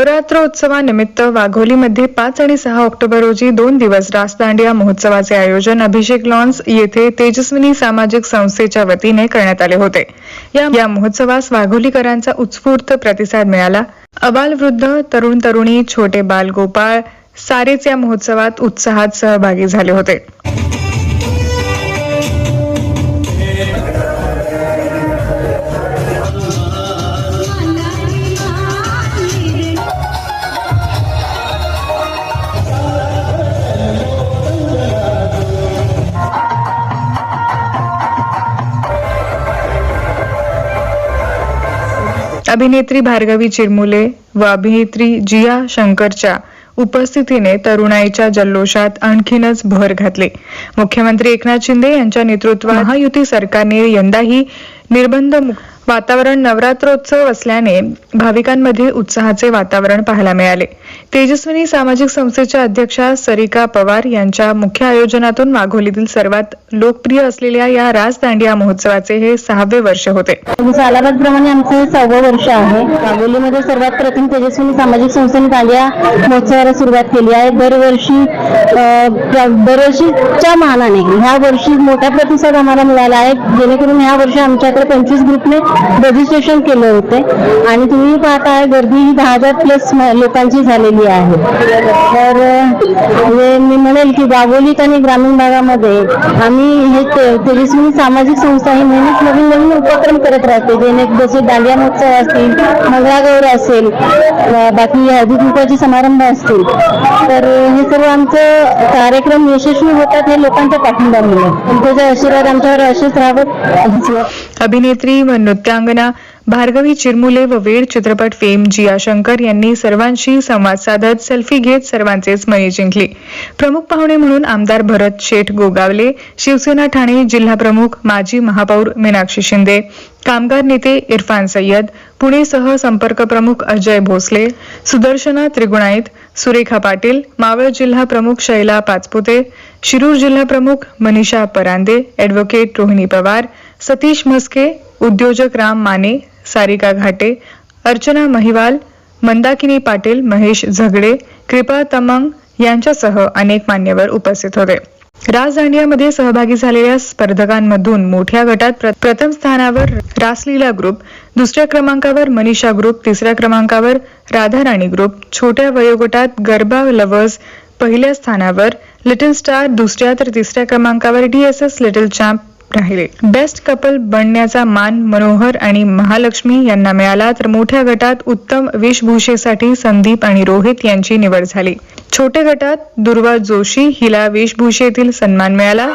नवरात्रोत्सवानिमित्त वाघोलीमध्ये पाच आणि सहा ऑक्टोबर रोजी दोन दिवस रासदांडिया महोत्सवाचे आयोजन अभिषेक लॉन्स येथे तेजस्विनी सामाजिक संस्थेच्या वतीने करण्यात आले होते. या या महोत्सवास वाघोलीकरांचा उत्स्फूर्त प्रतिसाद मिळाला. अबालवृद्ध तरुण तरुणी छोटे बाल गोपाळ सारेच या महोत्सवात उत्साहात सहभागी झाले होते. अभिनेत्री भार्गवी चिरमुले व अभिनेत्री जिया शंकरच्या उपस्थितीने तरुणाईच्या जल्लोषात आणखीनच भर घातले. मुख्यमंत्री एकनाथ शिंदे यांच्या नेतृत्वात महायुती सरकारने यंदाही निर्बंध मुक्त वातावरण नवरात्रोत्सव असल्याने भाविकांमध्ये उत्साहाचे वातावरण पाहायला मिळाले. तेजस्विनी सामाजिक संस्थेच्या अध्यक्षा सरिका पवार यांच्या मुख्य आयोजनातून माघोलीतील सर्वात लोकप्रिय असलेल्या या रास दांडिया महोत्सवाचे हे सहावे वर्ष होते. म्हणजे सालाबाद प्रमाणे आमचं सहावं वर्ष आहे. कागोलीमध्ये सर्वात प्रथम तेजस्विनी सामाजिक संस्थेने दांडिया महोत्सवाला सुरुवात केली आहे. दरवर्षी अं, दरवर्षीच्या मानाने ह्या वर्षी मोठा प्रतिसाद आम्हाला मिळाला आहे. जेणेकरून ह्या वर्षी आमच्याकडे पंचवीस ग्रुपने रजिस्ट्रेशन केले होते. आणि तुम्ही पाहताय गर्दी ही दहा हजार प्लस लोकांची झालेली आहे. तर म्हणजे मी म्हणेल की गावोलीत आणि ग्रामीण भागामध्ये आम्ही हे तेजस्वी सामाजिक संस्था ही नेहमीच नवीन नवीन उपक्रम करत राहते. जेणे जसे दांडिया महोत्सव असतील मंगळागौर असेल बाकी हळदी कुंकवाचे समारंभ असतील. तर हे सर्व आमचं कार्यक्रम यशस्वी होतात हे लोकांच्या पाठिंब्यामुळे. त्याचा आशीर्वाद आमच्यावर असेच राहावेत. अभिनेत्री व नृत्यांगना भार्गवी चिरमुले व वेड चित्रपट फेम जिया शंकर यांनी सर्वांशी संवाद साधत सेल्फी घेत सर्वांचेच मने जिंकली. प्रमुख पाहुणे म्हणून आमदार भरत शेठ गोगावले शिवसेना ठाणे जिल्हा प्रमुख माजी महापौर मीनाक्षी शिंदे कामगार नेते इरफान सय्यद पुणेसह संपर्क प्रमुख अजय भोसले सुदर्शना त्रिगुणाईत सुरेखा पाटील मावळ जिल्हा प्रमुख शैला पाचपुते शिरूर जिल्हा प्रमुख मनीषा परांदे ॲडव्होकेट रोहिणी पवार सतीश म्हस्के उद्योजक राम माने सारिका घाटे अर्चना महिवाल मंदाकिनी पाटील महेश झगडे कृपा तमंग यांच्यासह अनेक मान्यवर उपस्थित होते. रास दांडियामध्ये सहभागी झालेल्या स्पर्धकांमधून मोठ्या गटात प्रथम स्थानावर रासलीला ग्रुप दुसऱ्या क्रमांकावर मनीषा ग्रुप तिसऱ्या क्रमांकावर राधाराणी ग्रुप छोट्या वयोगटात गरबा लवर्स पहिल्या स्थानावर लिटिल स्टार दुसऱ्या तर तिसऱ्या क्रमांकावर डीएसएस लिटिल चॅम्प राहिले. बेस्ट कपल बनण्याचा मान मनोहर आणि महालक्ष्मी यांना मिळाला तर मोठ्या गटात उत्तम वेशभूषेसाठी संदीप आणि रोहित यांची निवड झाली. छोटे गटात दुर्वा जोशी हिला वेशभूषेतील सन्मान मिळाला.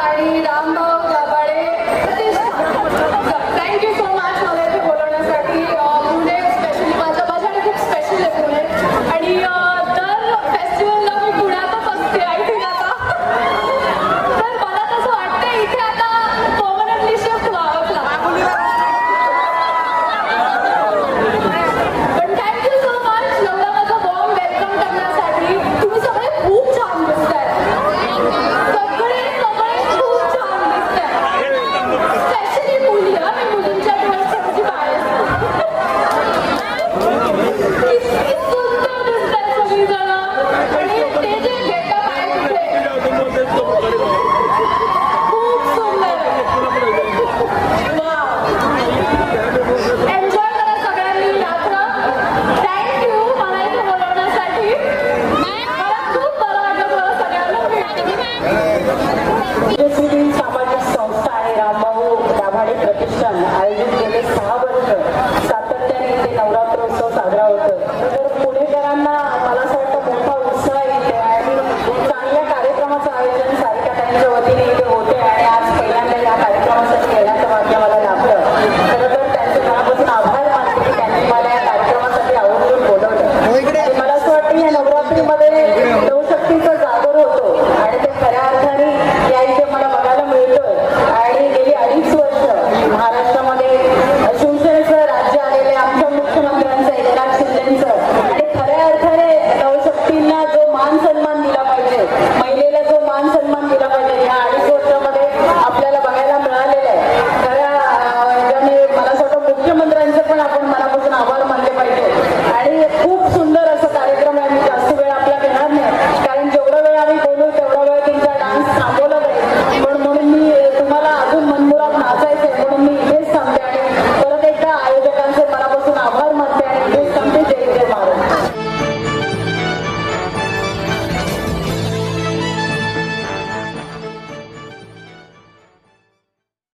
आणि प्रतिष्ठान आयोजित केले सहा वर्ष. सातत्याने ते नवरात्र उत्सव साजरा होतो. तर पुणेकरांना मला असं वाटतं मोठा उत्साह इथे आणि चांगल्या कार्यक्रमाचं आयोजन सारिका त्यांच्या वतीने